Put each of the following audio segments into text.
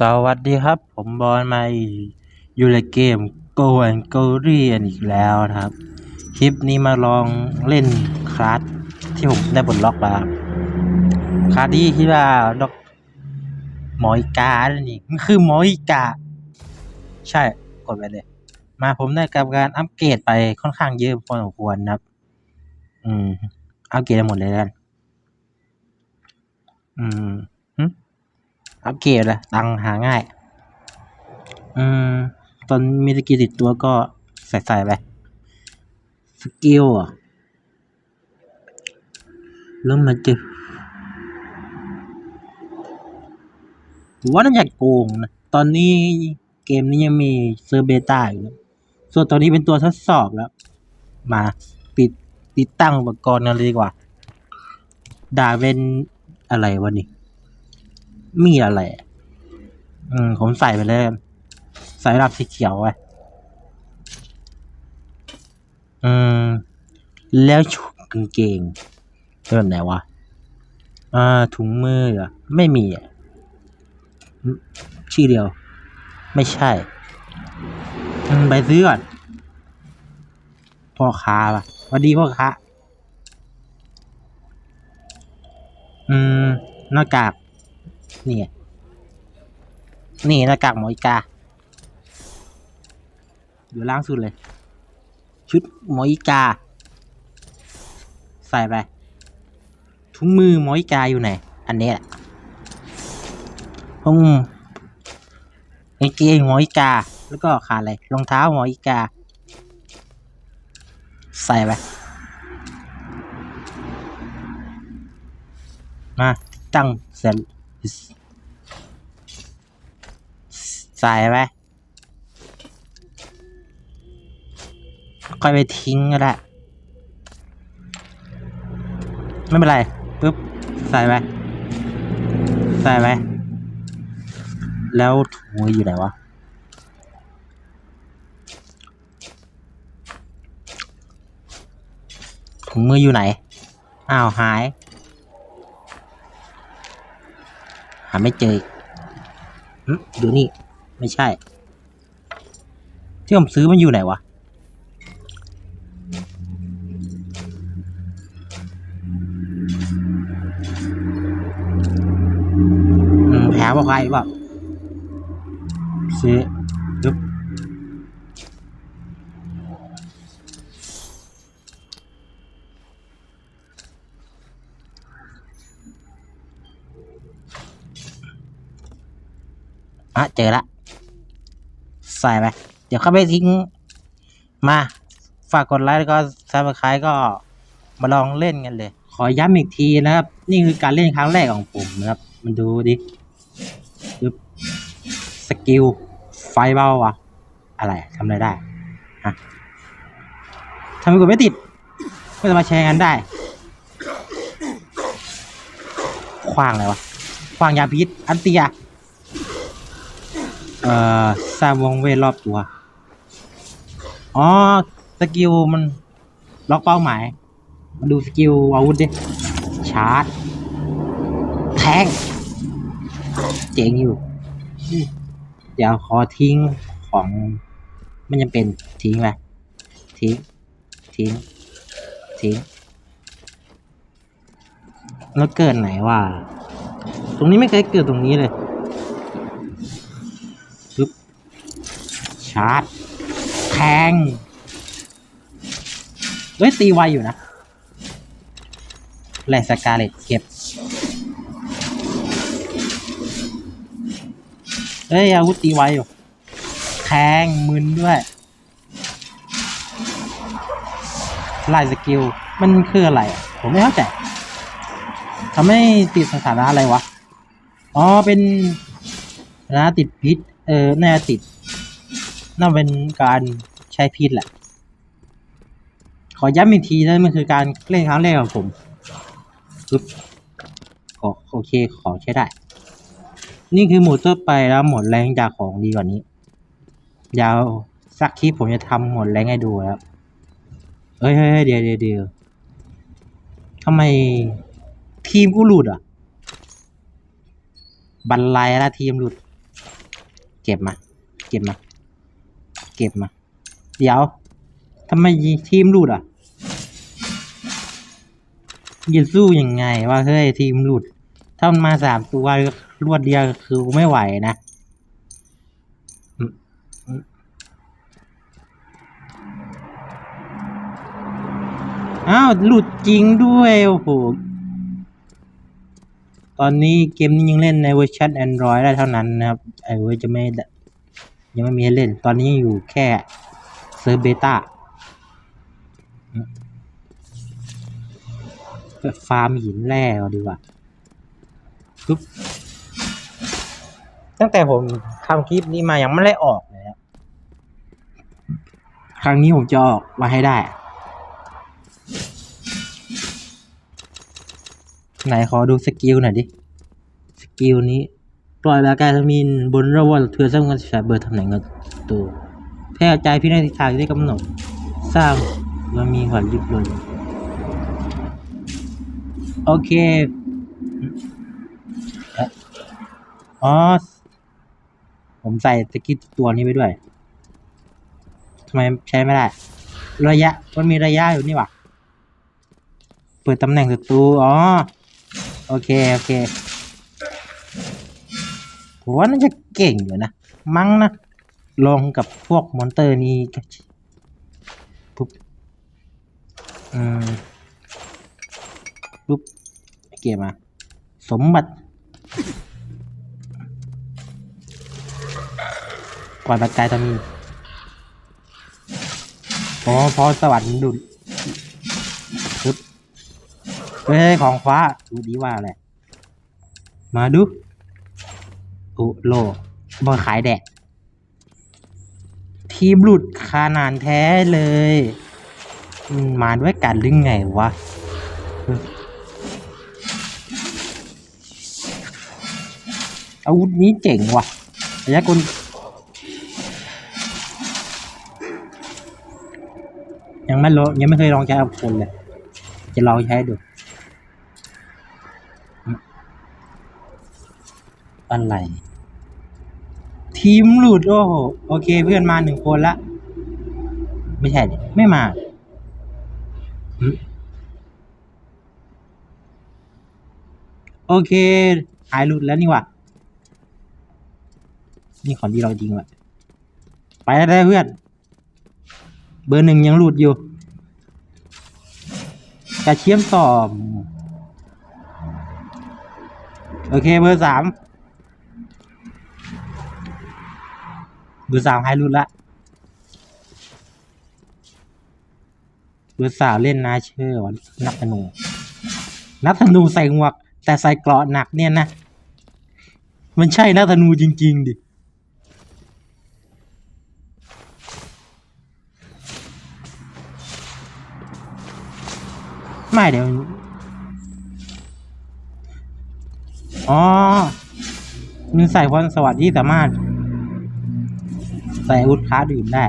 สวัสดีครับ ผมบอลมาอยู่ในเกม Go and g o r y อีกแล้วนะครับ คลิปนี้มาลองเล่นคลาสที่ผมได้บนล็อกมาครับคลาสที่ที่ว่าด็อกหมออีกานั่นเองมันคือหมออีกา ใช่กดไปเลย มาผมได้กับการอัปเกรดไปค่อนข้างเยอะพอสมควรนะครับ อืมอัปเกรดหมดเลยแล้วกันอืมหึ อัปเกรดละตังหาง่าย อืม ตอนมีสกิลติดตัวก็ใส่ใส่ไปสกิลอะแล้วมันจะผมว่าน่าจะโกงนะ ตอนนี้เกมนี้ยังมีเซอร์เบต้าอยู่ ส่วนตอนนี้เป็นตัวทดสอบแล้ว มาติดติดตั้งอุปกรณ์กันเลยดีกว่า ด่าเป็นอะไรวะนี่ มีอะไรอืมผมใส่ไปเลย ใส่ระดับสีเขียวไปอืม แล้วชุดกางเกงเป็นแบบไหนวะ อ่า ถุงมือไม่มีอะชื่อเดียว ไม่ใช่ไปซื้อก่อน พ่อค้าป่ะวัสดีพ่อค้า อืม หน้ากาก นี่นี่หน้ากากหมออีกา อยู่ล่างสุดเลย ชุดหมออีกา ใส่ไป ถุงมือหมออีกาอยู่ไหน อันนี้แหละอืมกางเกงหมออีกา แล้วก็ขาอะไรรองเท้าหมออีกา ใส่ไปมาตั้งเสร็จ ใส่ไปค่อยไปทิ้งก็ได้ ไม่เป็นไรปุ๊บใส่ไปใส่ไปแล้วถุงมืออยู่ไหนวะถุงมืออยู่ไหน อ้าว หาย หาไม่เจออีกหึดูนี่ ไม่ใช่ ที่ผมซื้อมันอยู่ไหนวะอืมแผลบอกใครเปล่าซื้อปึ๊บ อะเจอละ ใส่ไป เดี๋ยวเข้าไปทิ้ง มา ฝากกดไลค์แล้วก็ซับสไครต์ก็มาลองเล่นกันเลย ขอย้ำอีกทีนะครับ นี่คือการเล่นครั้งแรกของผมนะครับ มันดูดิปึ๊บสกิล ไฟเบาวะอะไรทำอะไรได้ฮะทำไมกดไม่ติดไม่สามารถแชร์กันได้ขว้างอะไรวะขว้างยาพิษ อันเตีย เอ่อสร้างวงเวทรอบตัว อ๋อ สกิลมัน ล็อกเป้าหมาย มาดูสกิลอาวุธดิ ชาร์จ แทง เจ๋งอยู่ เดี๋ยวขอทิ้งของไม่จำเป็นทิ้งไปทิ้ง ทิ้ง ทิ้ง แล้วเกิดไหนว่า ตรงนี้ไม่เคยเกิดตรงนี้เลยปึ๊บ ชาร์จแทงเฮ้ยตีไวอยู่นะแหลสกาเลตเก็บเฮ้ยอาวุธตีไวอยู่แทงมึนด้วยไล่สกิล มันคืออะไร ผมไม่เข้าใจทำให้ติดสถานะอะไรวะ อ๋อ เป็นสถานะติดพิษ เออ น่าติด น่าเป็นการใช้พิษแหละ ขอย้ำอีกทีนะมันคือการเล่นครั้งแรกของผมปึ๊บขอโอเคขอใช้ได้ นี่คือหมดทั่วไปแล้วหมดแรงจากของดีกว่านี้ ยาวสักคลิปผมจะทำหมดแรงให้ดูแล้วเฮ้ยเฮ้ยเดี๋ยวเดี๋ยวเดี๋ยวทำไมทีมกูหลุดอะ บันไลแล้วทีมหลุด เก็บมา เก็บมา เก็บมา เดี๋ยวทำไมทีมหลุดอะจะสู้ยังไงวะเฮ้ยทีมหลุด ถ้ามันมาสามตัวรวดเดียวคือไม่ไหวนะอ้าวหลุดจริงด้วยโอ้โหตอนนี้เกมนี้ยังเล่นในเวอร์ชัน Android ได้เท่านั้นนะครับไอเวอร์จะไม่ไยังไม่มีให้เล่น ตอนนี้อยู่แค่เซิร์ฟเบต้าฟาร์มหินแร่ดีกว่าปุ๊บตั้งแต่ผมทำคลิปนี้มายังไม่ได้ออกเลยครับครั้งนี้ผมจะออกมาให้ได้ ไหนขอดูสกิลหน่อยดิ สกิลนี้ ปล่อยประกายทมินบนระหว่างเทือสร้างเงินศึกษาเบอร์ตำแหน่งเงินตัวแพร่กระจายพิจารณาทิศทางที่ได้กำหนด สร้างมันมีหัวริบลยโอเคอ๋อผมใส่สกิลตัวนี้ไปด้วยทำไมใช้ไม่ได้ ระยะ มันมีระยะอยู่นี่หว่า เปิดตำแหน่งศัตรู อ๋อ โอเค โอเค ผมว่าน่าจะเก่งอยู่นะ มั้งนะ ลองกับพวกมอนเตอร์นี้ก็ปุ๊บอืมปุ๊บเก็บมา สมบัติก่อนประกายจะมีอ๋อพอสวรรค์ดุดปึ๊บเฮ้ย ของคว้าดูดีว่าอะไรมาดู อุโลบอขายแดก ทีมหลุดขนาดแท้เลย มาด้วยกันหรือไงวะอาวุธนี้เจ๋งว่ะระยะกลยังไม่ลยังไม่เคยลองใช้อาวุธคนเลย จะลองใช้ดู อะไรทีมหลุดโอ้โหโอเค เพื่อนมาหนึ่งคนละ ไม่ใช่ไม่มาโอเค หายหลุดแล้วนี่หว่านี่ของดีเราจริงวะไปได้เพื่อน เบอร์หนึ่งยังหลุดอยู่กระเชียมต่อ โอเคเบอร์สาม เบอร์สามให้รุ่นละเบอร์สามเล่นนาเชื่อวันนักธนู นักธนูใส่หมวก แต่ใส่เกราะหนักเนี่ยนะ มันใช่นักธนูจริง ๆ ดิไม่เดี๋ยว อ๋อ มันใส่พรสวัสดิ์ที่สามารถ ใส่อาวุธคลาสอื่นได้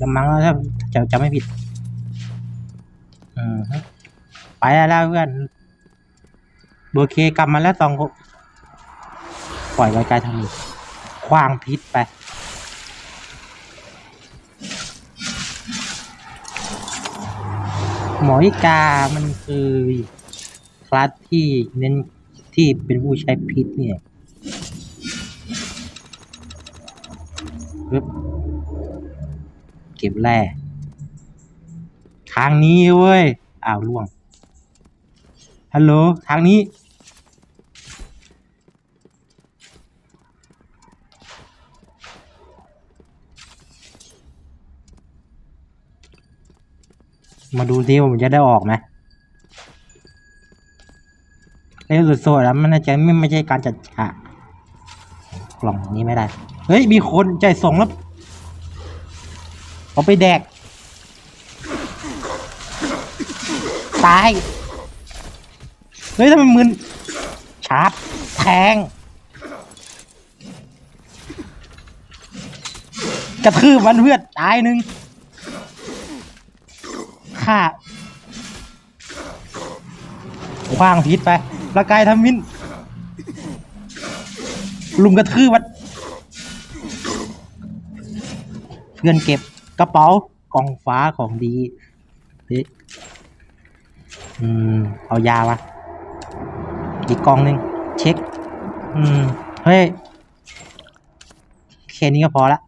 ละมั้งแล้วถ้าจะจะไม่ผิดอืมฮะไปแล้วเพื่อนโอเคกลับมาแล้วสองปล่อยไว้กายทางนี้คว้างพิษไปหมออิกา มันคือ คลาสที่เน้นที่เป็นผู้ใช้พิษเนี่ย ปึ๊บเก็บแร่ทางนี้เว้ย อ้าวล่วง ฮัลโหล ทางนี้ มาดูซิว่ผมจะได้ออกไหมไอ้สุดโซดแล้วมันน่าจะไม่ไม่ใช่การจัดฉากกล่องนี้ไม่ได้ เฮ้ย มีคนใจส่งแล้ว เอาไปแดก ตาย เฮ้ยทำไมมึนชาร์จแทง กระทืบมันเพื่อนตายหนึ่งฆ่าคว้างพิษไปประกายทำมินลุมกระทืบมัน เพื่อนเก็บกระเป๋ากองฟ้าของดีเฮ้ยอืมเอายาวะอีกกองหนึ่งเช็ค อืม เฮ้ยแค่นี้ก็พอละ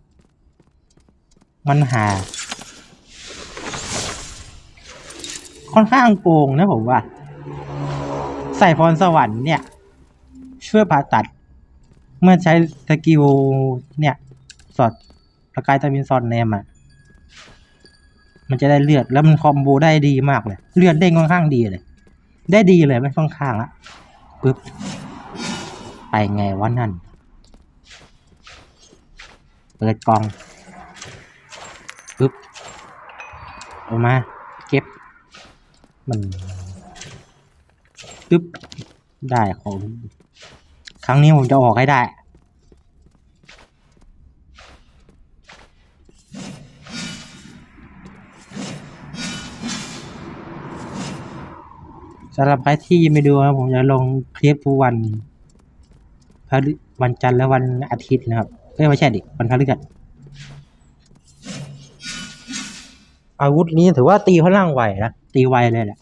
มันหา ค่อนข้างโกงนะผมว่า ใส่พรสวรรค์เนี่ย ช่วยผ่าตัด เมื่อใช้สกิลเนี่ย สอด ประกายตามินซอนแนมอะ มันจะได้เลือดแล้วมันคอมโบได้ดีมากเลย เลือดเด้งค่อนข้างดีเลย ได้ดีเลยไม่ค่อนข้างละปึ๊บ ไปไงวะนั่น เปิดกล่องปึ๊บออกมา เก็บ มันปึ๊บ ได้ของ ครั้งนี้ผมจะออกให้ได้ สำหรับใครที่ยังไม่ดูนะผมจะลงคลิปทุกวันพฤวันจันทร์และวันอาทิตย์นะครับเอ้ยไม่ใช่ดิวันพฤหัสอาวุธนี้ถือว่าตีค่อนข้างไวนะตีไวเลยแหละ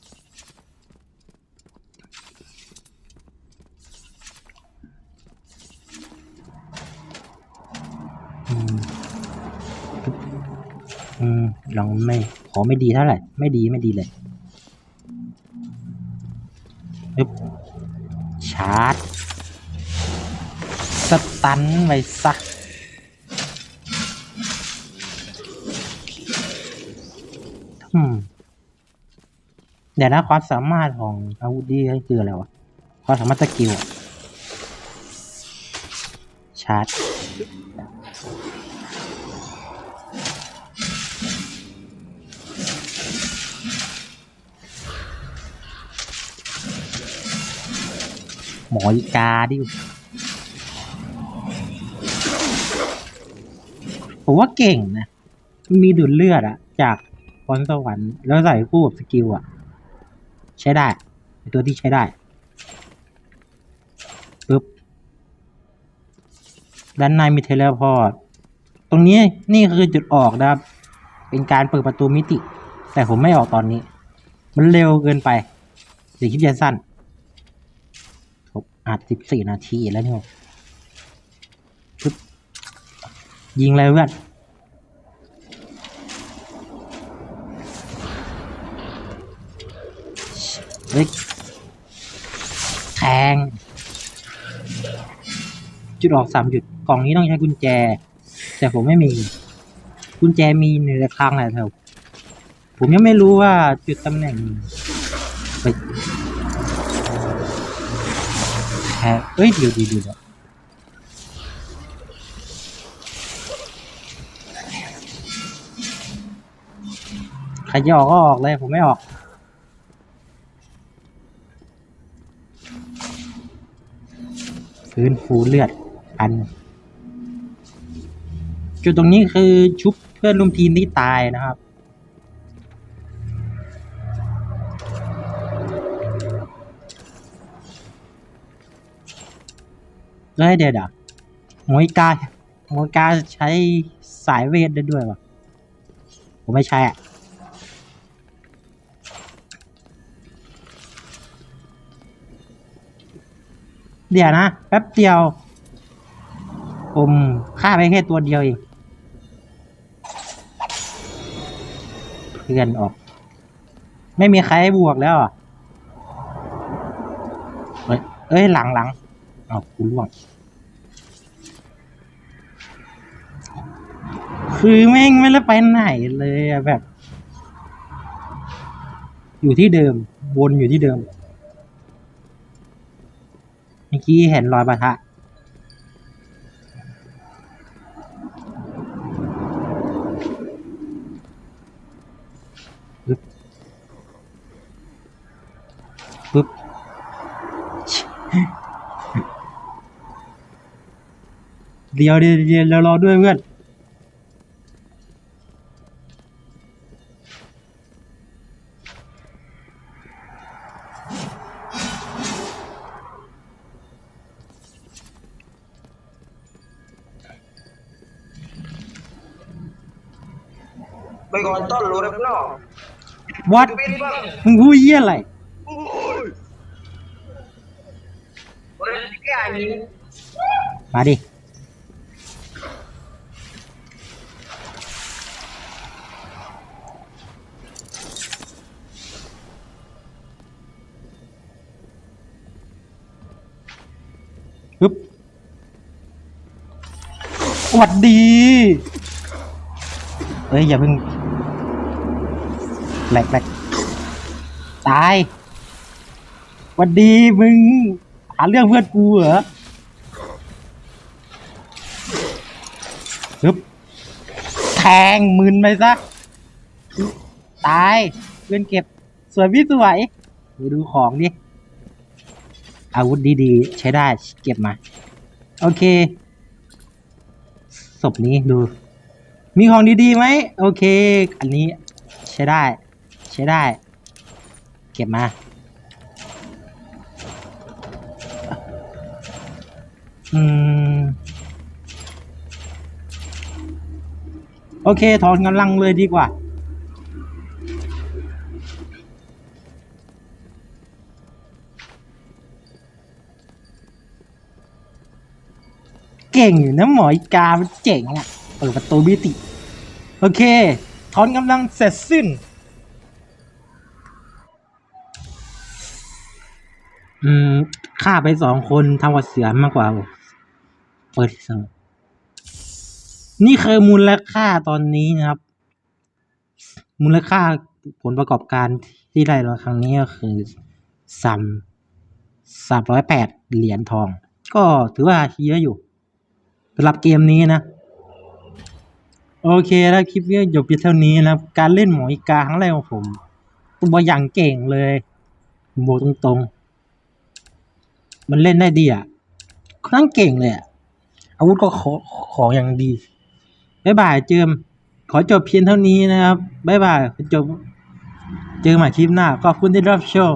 อืมอืมลองไม่ขอไม่ดีเท่าไหร่ ไม่ดีไม่ดีเลย ปึ๊บชาร์จ สตันไปซะอืมเดี๋ยวนะความสามารถของอาวุธนี่คืออะไรวะความสามารถสกิลชาร์จ หมออีกาดิผมว่าเก่งนะมีดูดเลือดอะจากพรสวรรค์แล้วใส่คู่กับสกิลอะใช้ได้ตัวที่ใช้ได้ปึ๊บด้านในมีเทเลพอร์ตตรงนี้นี่คือจุดออกนะครับ เป็นการเปิดประตูมิติ แต่ผมไม่ออกตอนนี้ มันเร็วเกินไปเดี๋ยวคลิปจะสั้น อัดสิบสี่นาทีแล้วเนี่ยปึ๊บยิงเลยเพื่อนเฮ้ยแทง จุดออกสามจุด กล่องนี้ต้องใช้กุญแจ แต่ผมไม่มี กุญแจมีในคลังแหละแถวผมยังไม่รู้ว่าจุดตำแหน่ง แท้เอ้ยเดี๋ยวเดี๋ยวเดี๋ยวใครจะออกก็ออกเลยผมไม่ออก ฟื้นฟูเลือดอัน จุดตรงนี้คือชุบเพื่อนร่วมทีมที่ตายนะครับ เอ้ยเดี๋ยวเดี๋ยวโมยกาโมยกาใช้สายเวทได้ด้วยวะผมไม่ใช่อะเดี๋ยวนะ แป๊บเดียว ผมฆ่าไปแค่ตัวเดียวเองเพื่อนออก ไม่มีใครให้บวกแล้วอะเอ้ยหลังหลัง อาคุณล่วงคือแม่งไม่ได้ไปไหนเลยอะแบบ อยู่ที่เดิม วนอยู่ที่เดิมเมื่อกี้เห็นรอยปะทะปึ๊บปึ๊บ เดี๋ยวเดี๋ยวเรารอด้วยเพื่อนไปก่อนต้นรู้รัเนาะวัดมึงพูดเยี่ยอะไรมาดิ วัดดีเฮ้ยอย่าเพิ่งแหลกแหลกตายหวัดดีมึงหาเรื่องเพื่อนกูเหรอปึ๊บแทงมึนไปซะตายเพื่อนเก็บสวยพี่สวยดูดูของดิอาวุธดีๆ ใช้ได้เก็บมา โอเค ศพนี้ดู มีของดีๆไหมโอเค อันนี้ใช้ได้ ใช้ได้ เก็บมาอืมโอเคถอนกำลังเลยดีกว่า เก่งอยู่นะหมออีกามันเจ๋งอะเปิดประตูมิติ โอเคถอนกำลังเสร็จสิ้น อืมฆ่าไปสองคนทำกว่าเสือมากกว่า เปิดสองนี่คือมูลค่าตอนนี้นะครับ มูลค่าผลประกอบการที่ได้ในครั้งนี้ก็คือสามสามร้อยแปดเหรียญทอง ก็ถือว่าเยอะอยู่ำหรับเกมนี้นะ โอเคแล้วคลิปนี้จบเพียงเท่านี้นะการเล่นหมออีกาครั้งแรกของผมตัวอย่างเก่งเลยผมบตรงๆ มันเล่นได้ดีอะค่อนข้งเก่งเลยอะอาวุธก็ขอของอย่างดีบ๊ายบายเจิมขอจบเพียงเท่านี้นะครับบ๊ายบายจบเจอใหม่คลิปหน้าขอบคุณที่รับชม